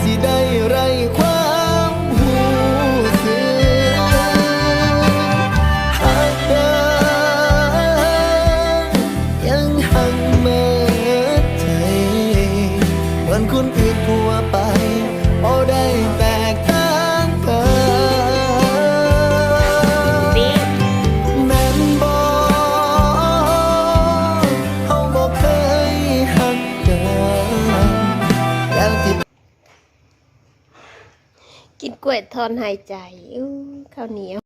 สิได้ไรความหูเสือหากเดิยังหังแม่ใจวันคุณ กินกล้วยทอนหายใจอู้ข้าวเหนียว